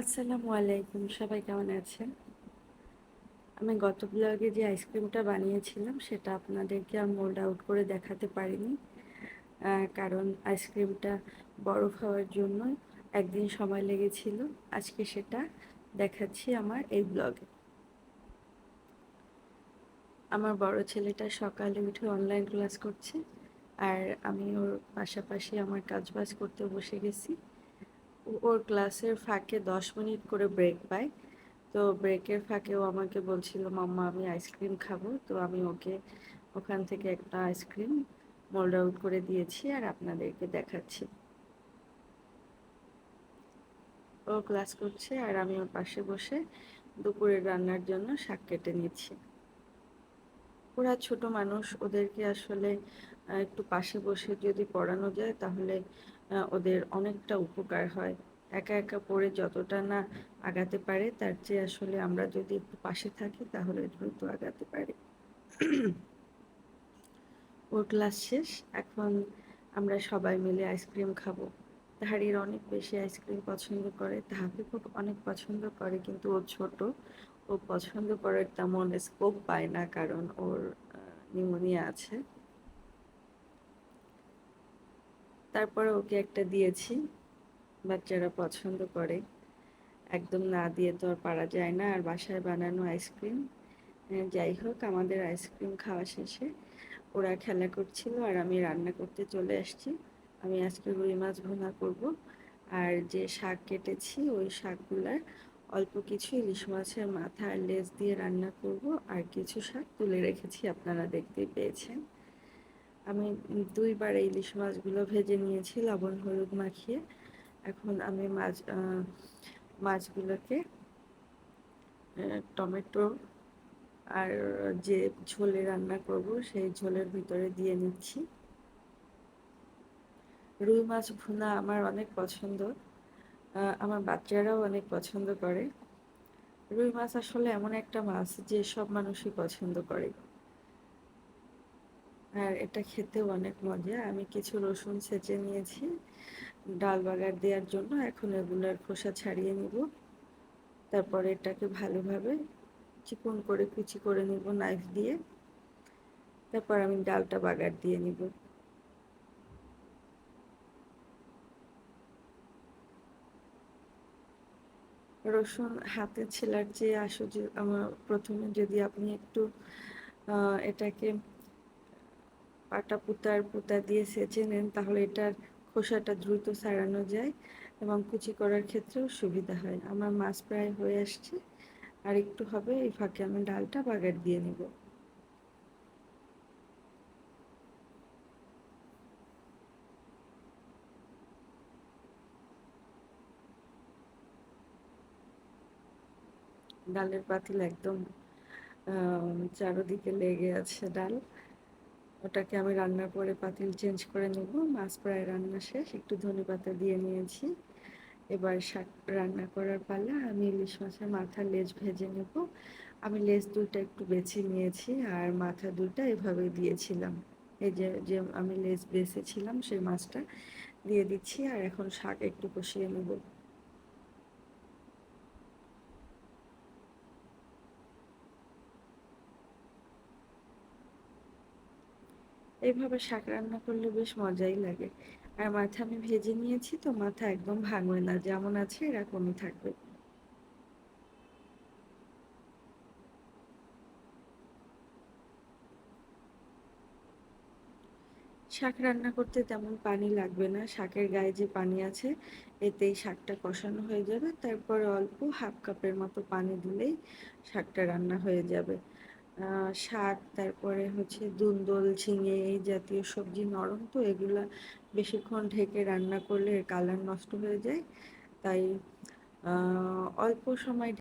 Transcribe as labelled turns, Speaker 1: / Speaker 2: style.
Speaker 1: আসসালামু আলাইকুম, সবাই কেমন আছেন? আমি গত ব্লগে যে আইসক্রিমটা বানিয়েছিলাম, সেটা আপনাদেরকে আর মোল্ড আউট করে দেখাতে পারিনি। কারণ আইসক্রিমটা বরফ হওয়ার জন্য একদিন সময় লেগেছিল। আজকে সেটা দেখাচ্ছি আমার এই ব্লগে আমার বড় ছেলেটা সকালে উঠে অনলাইন ক্লাস করছে, আর আমি ওর পাশাপাশি আমার কাজবাজ করতে বসে গেছি। ওর ক্লাসের ফাঁকে দশ মিনিট করে ব্রেক পায়। তো ব্রেকের ফাঁকেও আমাকে বলছিল, মাম্মা, আমি আইসক্রিম খাব। তো আমি ওকে ওখান থেকে একটা আইসক্রিম মোল্ড আউট করে দিয়েছি আর আপনাদেরকে দেখাচ্ছি। ও ক্লাস করছে আর আমি ওর পাশে বসে দুপুরের রান্নার জন্য শাক কেটে নিচ্ছি। ওরা ছোট মানুষ, ওদেরকে আসলে একটু পাশে বসে যদি পড়ানো যায় তাহলে ওদের অনেকটা উপকার হয়। একা একা পড়ে যতটা না আগাতে পারে, তার চেয়ে আসলে আমরা যদি একটু পাশে থাকি, তাহলে দ্রুত আগাতে পারি। ওর ক্লাস শেষ, এখন আমরা সবাই মিলে আইসক্রিম খাব। তাহারির অনেক বেশি আইসক্রিম পছন্দ করে। খুব অনেক পছন্দ করে, কিন্তু ও ছোট। ও পছন্দ করার তেমন স্কোপ পায় না, কারণ ওর নিউমোনিয়া আছে। তারপরে ওকে একটা দিয়েছি। বাচ্চারা পছন্দ করে। একদম না দিয়ে তো আর পারা যায় না। আর বাসায় বানানো আইসক্রিম যাই হোক, আমাদের আইসক্রিম খাওয়া শেষে ওরা খেলা করছিল আর আমি রান্না করতে চলে আসছি। আমি আজকে রুই মাছ ভুনা করব। আর যে শাক কেটেছি, ওই শাকগুলার অল্প কিছু ইলিশ মাছের মাথা আর লেজ দিয়ে রান্না করব। আর কিছু শাক তুলে রেখেছি, আপনারা দেখতেই পেয়েছেন। আমি দুইবার ইলিশ মাছগুলো ভেজে নিয়েছি, লবণ, হলুদ মাখিয়ে। এখন আমি মাছ মাছগুলোকে টমেটো আর যে ঝোলে রান্না করব সেই ঝোলের ভিতরে দিয়ে নিচ্ছি। রুই মাছ ভুনা আমার অনেক পছন্দ। আমার বাচ্চারাও অনেক পছন্দ করে। রুই মাছ আসলে এমন একটা মাছ যে সব মানুষই পছন্দ করে। আর এটা খেতেও অনেক মজা। আমি কিছু রসুন ছেঁচে নিয়েছি, ডাল বাগার দেওয়ার জন্য। এখন এগুলোর খোসা ছাড়িয়ে নিব। তারপরে এটাকে ভালোভাবে চিকন করে কুচি করে নিব নাইফ দিয়ে। তারপর আমি ডালটা বাগার দিয়ে নিব। রসুন হাতে ছেলার চেয়ে আসো যে, আমার প্রথমে যদি আপনি একটু এটাকে পাটা পুতার পুতা দিয়ে সেচে নেন, তাহলে এটার খোসাটা দ্রুত সারানো যায় এবং কুচি করার ক্ষেত্রেও সুবিধা হয়। আমার মাছ প্রায় হয়ে আসছে, আর একটু হবে, এই ফাঁকে আমি ডালটা বাগার দিয়ে নেব। ডালের পাতিল একদম চারোদিকে লেগে আছে ডাল। ওটাকে আমি রান্নার পরে পাতিল চেঞ্জ করে নেব। মাছ প্রায় রান্না শেষ, একটু ধনে পাতা দিয়ে নিয়েছি। এবার শাক রান্না করার পালা, আমি ইলিশ মাছের মাথা লেজ ভেজে নেব। আমি লেজ দুইটা একটু বেছে নিয়েছি আর মাথা দুইটা এভাবে দিয়েছিলাম। এই যে যে আমি লেজ বেছেছিলাম, সেই মাছটা দিয়ে দিচ্ছি আর এখন শাক একটু কষিয়ে নেব। এইভাবে শাক রান্না করলে বেশ মজাই লাগে। আর মাথা আমি ভেজে নিয়েছি তো মাথা একদম ভাঙবে না, যেমন আছে এরকমই থাকবে। শাক রান্না করতে তেমন পানি লাগবে না, শাকের গায়ে যে পানি আছে, এতেই শাকটা কষানো হয়ে যাবে। তারপর অল্প হাফ কাপের মতো পানি দিলেই শাকটা রান্না হয়ে যাবে। শাক, তারপরে হচ্ছে দুন্দল, ঝিঙে এই জাতীয় সবজি নরম, তো এগুলা বেশিক্ষণ ঢেকে রান্না করলে কালার নষ্ট হয়ে যায়। তাই অল্প সময়